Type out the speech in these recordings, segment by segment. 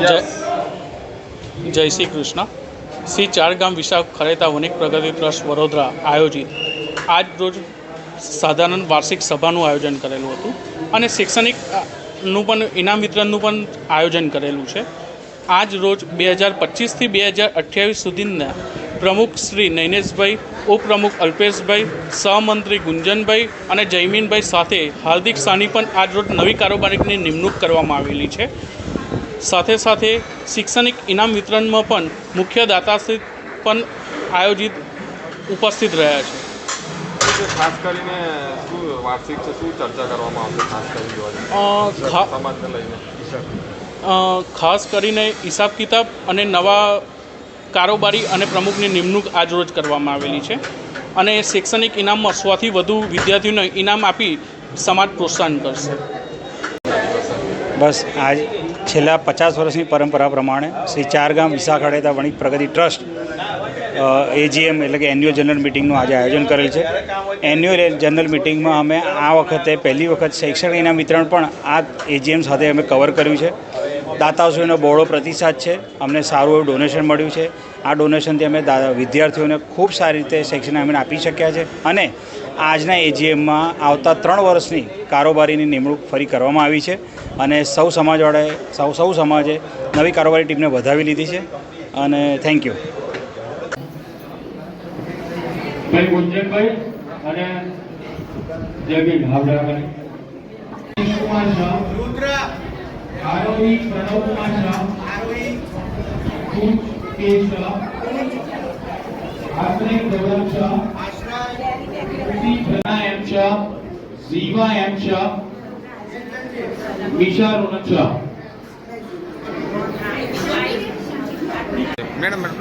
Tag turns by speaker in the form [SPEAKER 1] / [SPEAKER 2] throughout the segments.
[SPEAKER 1] જય જય શ્રી કૃષ્ણ શ્રી ચારગામ વિશાખ ખરેતા વનિક પ્રગતિ ટ્રસ્ટ વડોદરા આયોજિત આજ રોજ સાધારણ વાર્ષિક સભાનું આયોજન કરેલું હતું અને શૈક્ષણિકનું પણ, ઇનામ વિતરણનું પણ આયોજન કરેલું છે. આજ રોજ બે હજાર પચીસથી બે હજાર અઠ્યાવીસ સુધીના પ્રમુખ શ્રી નૈનેશભાઈ, ઉપપ્રમુખ અલ્પેશભાઈ, સહમંત્રી ગુંજનભાઈ અને જયમીનભાઈ સાથે હાર્દિક સાની પણ આજ રોજ નવી કારોબારીની નિમણૂક કરવામાં આવેલી છે. સાથે સાથે શૈક્ષણિક ઇનામ વિતરણમાં પણ મુખ્ય દાતાશ્રી પણ આયોજિત ઉપસ્થિત રહ્યા છે.
[SPEAKER 2] ખાસ કરીને શું વાર્ષિક છે શું ચર્ચા કરવામાં આવશે ખાસ કરીને લઈને.
[SPEAKER 1] ખાસ કરીને હિસાબ કિતાબ અને નવા કારોબારી અને પ્રમુખની નિમણૂક આજરોજ કરવામાં આવેલી છે. અને શૈક્ષણિક ઇનામમાં સોથી વધુ વિદ્યાર્થીઓને ઇનામ આપી સમાજ પ્રોત્સાહન કરશે.
[SPEAKER 3] બસ આજ છેલ્લા પચાસ વર્ષની પરંપરા પ્રમાણે શ્રી ચારગામ વિશાખાડેતા વણિક પ્રગતિ ટ્રસ્ટ એજીએમ એટલે કે એન્યુઅલ જનરલ મિટિંગનું આજે આયોજન કરેલ છે. એન્યુઅલ જનરલ મિટિંગમાં અમે આ વખતે પહેલી વખત શૈક્ષણિક ઇનામ વિતરણ પણ આ એજીએમ સાથે અમે કવર કર્યું છે. દાતાશ્રીનો બહોળો પ્રતિસાદ છે. અમને સારું એવું ડોનેશન મળ્યું છે. આ ડોનેશનથી અમે વિદ્યાર્થીઓને ખૂબ સારી રીતે શૈક્ષણિક અમે આપી શક્યા છે. અને આજના એજીએમમાં આવતા ત્રણ વર્ષની કારોબારીની નિમણૂક ફરી કરવામાં આવી છે અને સૌ સમાજવાળાએ, સૌ સૌ સમાજે નવી કારોબારી ટીમને વધાવી લીધી છે અને થેન્ક યુ
[SPEAKER 4] ભાઈ ગુંજનભાઈ कीर्ती धना यांच्या जीवा यांच्या मिशा रोनच्या
[SPEAKER 2] मॅडम मॅडम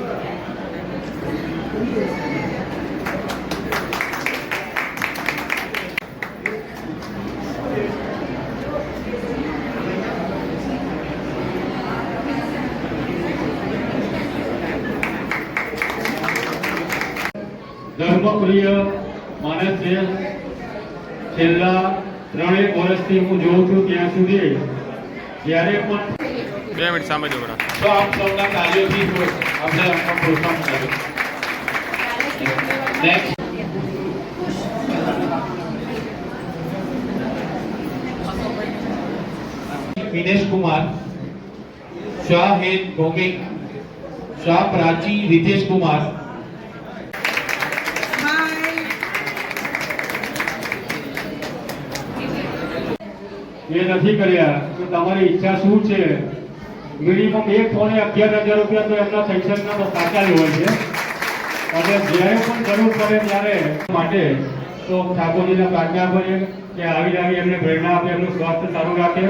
[SPEAKER 4] धर्मप्रिय માણસ છે છેલ્લા ત્રણેક વર્ષથી હું જોઉં છું ત્યાં સુધી જ્યારે પણ
[SPEAKER 2] બે મિનિટ સામે જો બરા.
[SPEAKER 4] તો આપ સૌના કાર્યોથી જો આપણે આપણે પ્રોત્સાહન કર્યું નેક્સ્ટ વિનેશ કુમાર શાહ હેત ભૌમિક શાહ પ્રાચી રીતેશ કુમાર એ નથી કર્યા. તમારી ઈચ્છા શું છે? મિનિમમ એક ફોને અગિયાર હજાર રૂપિયા તો એમના શૈક્ષણના તો જ હોય છે. અને જ્યારે પણ જરૂર પડે ત્યારે માટે તો ઠાકોરજીને પ્રાર્થના કરીએ કે આવી આવી એમને પ્રેરણા આપે, એમનું સ્વાસ્થ્ય સારું રાખે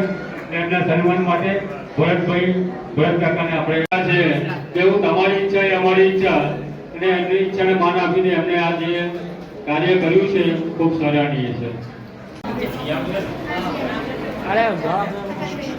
[SPEAKER 4] એમના સન્માન માટે ભરતભાઈ, ભરત કાકાને આપણે છે. તેવું તમારી ઈચ્છા એ અમારી ઈચ્છા અને એમની ઈચ્છાને માન આપીને એમને આ જે કાર્ય કર્યું છે ખૂબ સરાહનીય છે. Caramba. É